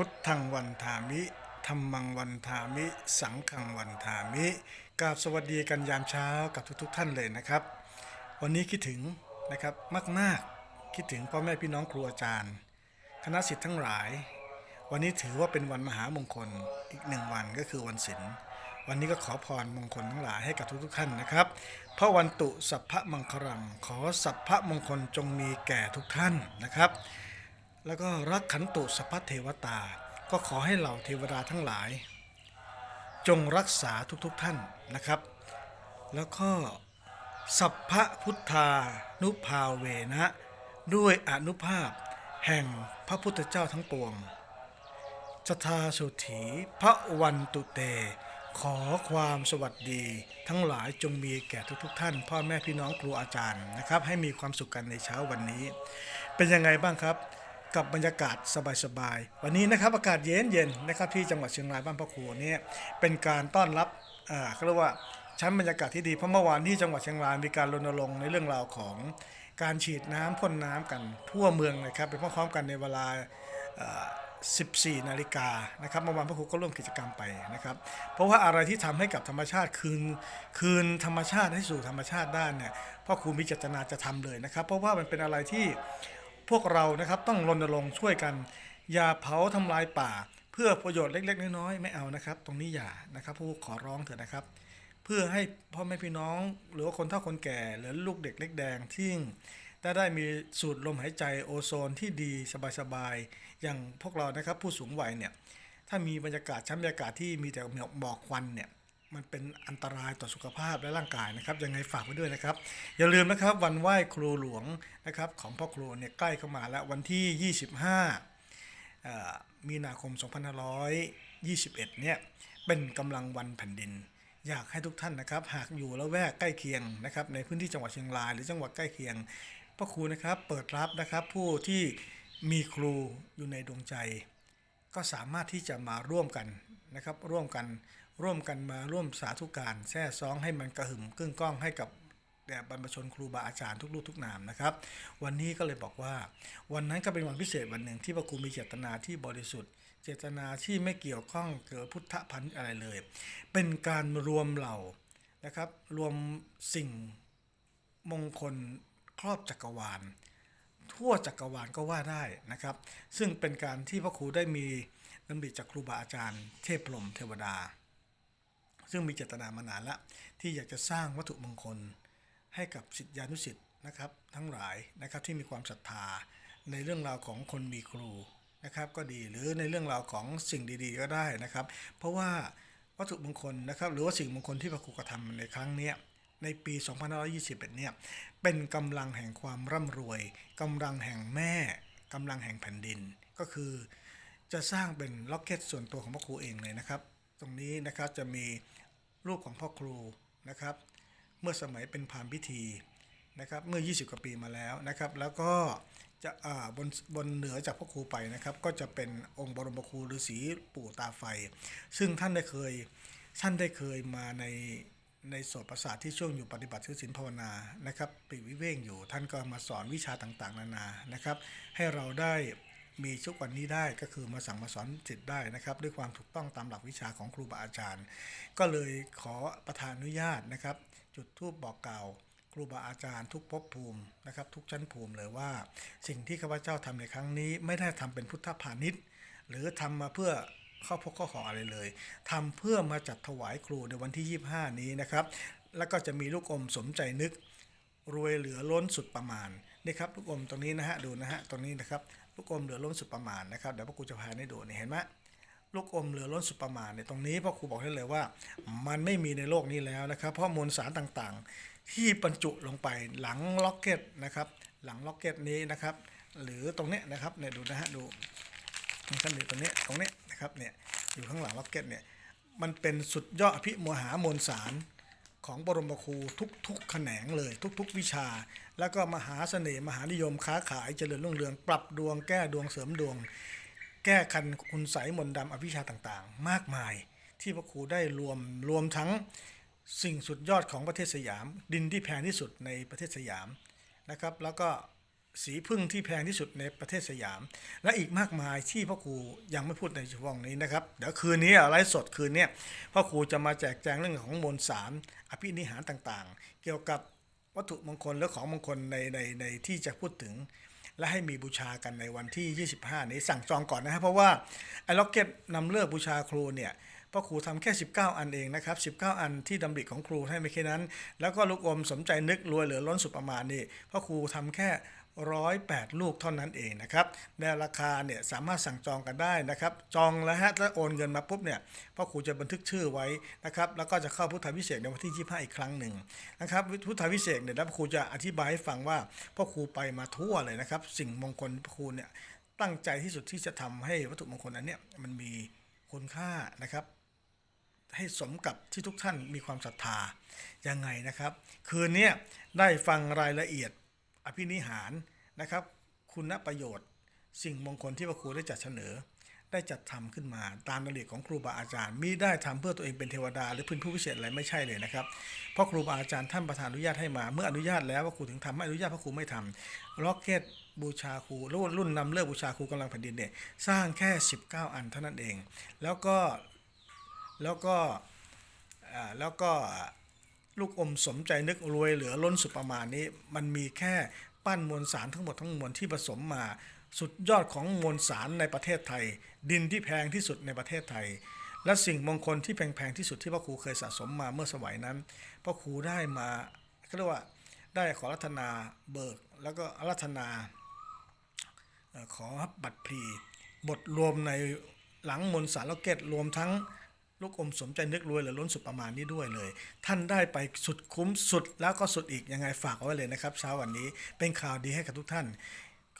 พุทธังวันทามิธรรมังวันทามิ สังฆังวันทามิกราบสวัสดีกันยามเช้ากับทุกๆทท่านเลยนะครับ วันนี้คิดถึงนะครับมากๆคิดถึงพ่อแม่พี่น้องครูอาจารย์ คณะสิทธิ์ทั้งหลาย วันนี้ถือว่าเป็นวันมหามงคลอีกหนึ่งวันก็คือวันศีลวันนี้ก็ขอพรมงคลทั้งหลายให้กับทุกๆท่านนะครับพระวันตุสัพพะมังคลังขอสัพพะมงคลจงมีแก่ทุกท่านนะครับ แล้วก็รักขันตุสัพพะเทวตา ก็ขอให้เหล่าเทวดาทั้งหลาย จงรักษาทุกๆทท่านนะครับ แล้วก็สัพพะพุทธานุภาเวนะ ด้วยอนุภาพแห่งพระพุทธเจ้าทั้งปวงสทาสุถีพระวันตุเต ขอความสวัสดี ทั้งหลายจงมีแก่ทุกๆทท่าน พ่อแม่พี่น้องครูอาจารย์นะครับ ให้มีความสุขกันในเช้าวันนี้ เป็นยังไงบ้างครับ กับบรรยากาศสบายๆวันนี้นะครับอากาศเย็นๆนะครับที่จังหวัดเชียงรายบ้านพ่อครูเนี่ยเป็นการต้อนรับอ่าเขาเรียกว่าชั้นบรรยากาศที่ดีเพราะเมื่อวานที่จังหวัดเชียงรายมีการรณรงค์ในเรื่องราวของการฉีดน้ำพ่นน้ำกันทั่วเมืองนะครับไปพร้อมๆกันในเวลา14 นาฬิกานะครับเมื่อวานพระครูก็ร่วมกิจกรรมไปนะครับ เพราะว่าอะไรที่ทำให้กับธรรมชาติคืนคืนธรรมชาติให้สู่ธรรมชาติได้เนี่ยพ่อครูมีเจตนาจะทำเลยนะครับ เพราะว่ามันเป็นอะไรที่ พวกเรานะครับต้องรณรงค์ช่วยกัน อย่าเผาทำลายป่า เพื่อประโยชน์เล็ก ๆ น้อยๆไม่เอานะครับ ตรงนี้อย่านะครับ ผู้ขอร้องเถอะนะครับ เพื่อให้พ่อแม่พี่น้อง หรือว่าคนเฒ่าคนแก่ หรือลูกเด็กเล็กแดงที่ได้ได้มีสูดลมหายใจโอโซนที่ดีสบายๆอย่างพวกเรานะครับผู้สูงวัยเนี่ยถ้ามีบรรยากาศชั้นบรรยากาศที่มีแต่หมอกควันเนี่ย มันเป็นอันตรายต่อสุขภาพและร่างกายนะครับยังไงฝากไว้ด้วยนะครับ อย่าลืมนะครับวันไหว้ครูหลวงนะครับของพ่อครูเนี่ยใกล้เข้ามาแล้ววันที่ 25 มีนาคม 2521 เนี่ยเป็นกำลังวันแผ่นดิน อยากให้ทุกท่านนะครับ หากอยู่ละแวกใกล้เคียงนะครับในพื้นที่จังหวัดเชียงรายหรือจังหวัดใกล้เคียงพระครูนะครับเปิดรับนะครับผู้ที่มีครูอยู่ในดวงใจ ก็สามารถที่จะมาร่วมกันนะครับร่วมกัน ร่วมกันมาร่วมสาธุการแท้ซองให้มันกระหึ่มกึ้งก้องให้กับแด่บรรพชนครูบาอาจารย์ทุกลูกทุกนามนะครับ วันนี้ก็เลยบอกว่า วันนั้นก็เป็นวันพิเศษวันหนึ่งที่พระครูมีเจตนาที่บริสุทธิ์ เจตนาที่ไม่เกี่ยวข้องเกี่ยวกับพุทธพันธ์อะไรเลย เป็นการรวมเหล่านะครับ รวมสิ่งมงคลครอบจักรวาล ทั่วจักรวาลก็ว่าได้นะครับ ซึ่งเป็นการที่พระครูได้มีดำริจากครูบาอาจารย์ เทพพรมเทวดา ซึ่งมีเจตนามานานละที่อยากจะสร้างวัตถุมงคล ให้กับสิทธิานุสิทธิ์นะครับ ทั้งหลายนะครับที่มีความศรัทธาในเรื่องราวของคนมีครูนะครับก็ดีหรือในเรื่องราวของสิ่งดีๆ ก็ได้นะครับ เพราะว่าวัตถุมงคลนะครับหรือว่าสิ่งมงคลที่พระครูกระทำในครั้งนี้ในปี 2521 เนี่ย เป็นกำลังแห่งความร่ำรวยกำลังแห่งแม่กำลังแห่งแผ่นดิน ก็คือจะสร้างเป็นล็อกเก็ตส่วนตัวของพระครูเองเลยนะครับ ตรงนี้นะครับจะมี รูปของพ่อครูนะครับ เมื่อสมัยเป็นพรามพิธีนะครับเมื่อ 20 กว่าปีมาแล้วนะครับ แล้วก็จะอ่าบนบนเหนือจากพ่อครูไปนะครับ ก็จะเป็นองค์บรมครูฤาษีปู่ตาไฟ ซึ่งท่านได้เคยท่านได้เคยมาในในโสตประสาทที่ช่วงอยู่ปฏิบัติถือศีลภาวนานะครับปีวิเวกอยู่ท่านก็มาสอนวิชาต่างๆ นานานะครับ ให้เราได้ มีชุกวันนี้ได้ก็คือมาสั่งมาสอนจิตได้นะครับ ด้วยความถูกต้องตามหลักวิชาของครูบาอาจารย์ ก็เลยขอประทานอนุญาตนะครับ จุดทูปบอกกล่าวครูบาอาจารย์ทุกภพภูมินะครับ ทุกชั้นภูมิเลยว่า สิ่งที่ข้าพเจ้าทำในครั้งนี้ ไม่ได้ทำเป็นพุทธพาณิชย์ หรือทำมาเพื่อเข้าพกข้าขออะไรเลยทำเพื่อมาจัดถวายครูในวันที่ 25 นี้นะครับ แล้วก็จะมีลูกอมสมใจนึก รวยเหลือล้นสุดประมาณ นี่ครับลูกอมตรงนี้นะฮะดูนะฮะตรงนี้นะครับลูกอมเหลือล้นสุดประมาณนะครับเดี๋ยวพระครูจะพาให้ดูนี่เห็นไหมลูกอมเหลือล้นสุดประมาณเนี่ยตรงนี้พ่อครูบอกได้เลยว่า มันไม่มีในโลกนี้แล้วนะครับ เพราะมวลสารต่างๆ ที่บรรจุลงไปหลังล็อกเก็ตนะครับหลังล็อกเก็ตนี้นะครับ หรือตรงเนี้ยนะครับเนี่ยดูนะฮะดูนะครับอยู่ตรงนี้ตรงนี้นะครับเนี่ยอยู่ข้างหลังล็อกเก็ตเนี่ยมันเป็นสุดยอดอภิมหามวลสาร ของบรมครูทุกๆแขนงเลย ทุก ๆ วิชา แล้วก็มหาเสน่ห์มหานิยมค้าขายเจริญรุ่งเรือง ปรับดวงแก้ดวงเสริมดวง แก้คันคุณใสยมนต์ดำอภิชาต่างๆ มากมาย ที่พระครูได้รวมรวมทั้งสิ่งสุดยอดของประเทศสยาม ดินที่แพงที่สุดในประเทศสยามนะครับ แล้วก็ สีพึ่งที่แพงที่สุดในประเทศสยาม และอีกมากมายที่พ่อครูยังไม่พูดในช่วงนี้นะครับ เดี๋ยวคืนนี้ไลฟ์สดคืนนี้พ่อครูจะมาแจกแจงเรื่องของมวลสารอภินิหารต่างๆ เกี่ยวกับวัตถุมงคลและของมงคลในในในที่จะพูดถึง และให้มีบูชากันในวันที่ 25 นี้สั่งจองก่อนนะครับเพราะว่าไอ้ล็อกเก็ตนำเลิกบูชาครูเนี่ยพ่อครูทำแค่ 19 อันเองนะครับ 19 อันที่ดำริของครูให้ไม่แค่นั้น แล้วก็ลูกอมสมใจนึกรวยเหลือล้นสุดประมาณนี่พ่อครูทำแค่ 108 ลูกเท่านั้นเองนะครับในราคาเนี่ยสามารถสั่งจองกันได้นะครับ จองแล้วฮะแล้วโอนเงินมาปุ๊บเนี่ยพ่อครูจะบันทึกชื่อไว้นะครับแล้วก็จะเข้าพุทธวิเศษในวันที่ 25 อีกครั้งหนึ่งนะครับพุทธวิเศษเนี่ยแล้วพ่อครูจะอธิบายให้ฟังว่าพ่อครูไปมาทั่วเลยนะครับ สิ่งมงคลพ่อครูเนี่ยตั้งใจที่สุดที่จะทำให้วัตถุมงคลนั้นเนี่ยมันมีคุณค่านะครับให้สมกับที่ทุกท่านมีความศรัทธายังไงนะครับ คืนนี้ได้ฟังรายละเอียด อภินิหารนะครับ คุณประโยชน์ สิ่งมงคลที่พระครูได้จัดเสนอ ได้จัดทำขึ้นมาตามระเบียบของครูบาอาจารย์มิได้ทำเพื่อตัวเองเป็นเทวดา หรือเป็นผู้พิเศษอะไรไม่ใช่เลยนะครับเพราะครูบาอาจารย์ท่านประทานอนุญาตให้มา เมื่ออนุญาตแล้วพระครูถึงทำไม่อนุญาตพระครูไม่ทำล็อกเก็ตบูชาครูรุ่นรุ่นนำเลิกบูชาครูกำลังแผ่นดินเนี่ยสร้างแค่ 19 อันเท่านั้นเอง แล้วก็แล้วก็แล้วก็ ลูกอมสมใจนึกรวยเหลือล้นสุดประมาณนี้ มันมีแค่ปั้นมวลสารทั้งหมดทั้งมวลที่ผสมมา สุดยอดของมวลสารในประเทศไทย ดินที่แพงที่สุดในประเทศไทย และสิ่งมงคลที่แพงๆที่สุดที่พ่อครูเคยสะสมมาเมื่อสมัยนั้นพ่อครูได้มาเขาเรียกว่าได้ขอรัตนาเบิก แล้วก็รัตนาขอบัตรพลีบทรวมในหลังมนต์สารล็อกเก็ตรวมทั้ง ลูกอมสมใจนึกรวยเหลือล้นสุดประมาณนี้ด้วยเลย ท่านได้ไปสุดคุ้มสุดแล้วก็สุดอีกยังไงฝากเอาไว้เลยนะครับเช้าวันนี้เป็นข่าวดีให้กับทุกท่าน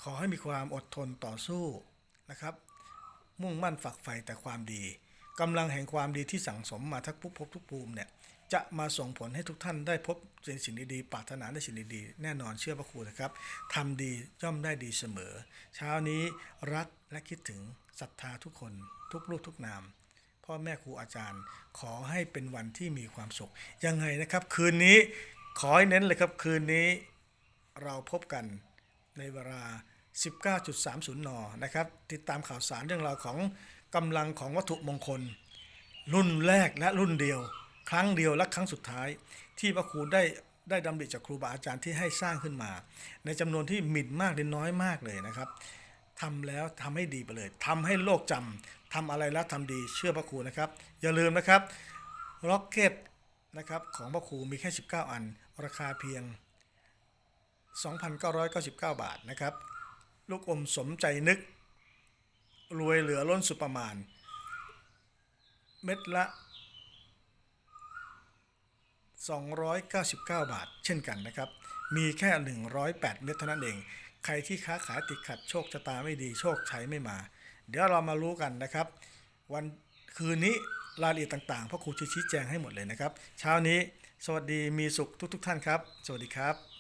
ขอให้มีความอดทนต่อสู้นะครับ มุ่งมั่นฝักใฝ่แต่ความดีกำลังแห่งความดีที่สั่งสมมาทักพุกภพทุกภูมิเนี่ยจะมาส่งผลให้ทุกท่านได้พบสิ่งดีๆปรารถนาในสิ่งดีๆ แน่นอนเชื่อพระครูนะครับทำดีย่อมได้ดีเสมอ เช้านี้รักและคิดถึงศรัทธาทุกคน ทุกรูปทุกนาม พ่อแม่ครูอาจารย์ ขอให้เป็นวันที่มีความสุข ยังไงนะครับ คืนนี้ขอให้เน้นเลยครับคืนนี้เราพบกันในเวลา 19.30 น นะครับ ติดตามข่าวสารเรื่องราวของกำลังของวัตถุมงคล รุ่นแรกและรุ่นเดียว ครั้งเดียวและครั้งสุดท้าย ที่พระครูได้ได้ดำริจากครูบาอาจารย์ที่ให้สร้างขึ้นมา ในจำนวนที่มิดมากหรือน้อยมากเลยนะครับทำแล้วทำให้ดีไปเลยทำให้โลกจำ ทำอะไรแล้วทำดีเชื่อพระครูนะครับ อย่าลืมนะครับล็อกเก็ตนะครับของพระครูมีแค่ 19 อัน ราคาเพียง 2,999 บาทนะครับ ลูกอมสมใจนึก รวยเหลือล้นสุดประมาณ เม็ดละ 299 บาท เช่นกันนะครับ มีแค่ 108 เม็ดเท่านั้นเอง ใครที่ค้าขายติดขัดโชคชะตาไม่ดีโชคชัยไม่มา เดี๋ยวเรามารู้กันนะครับ วันคืนนี้รายละเอียดต่างๆพ่อครูจะชี้แจงให้หมดเลยนะครับ เช้านี้สวัสดีมีสุขทุก ๆ ท่านครับ สวัสดีครับ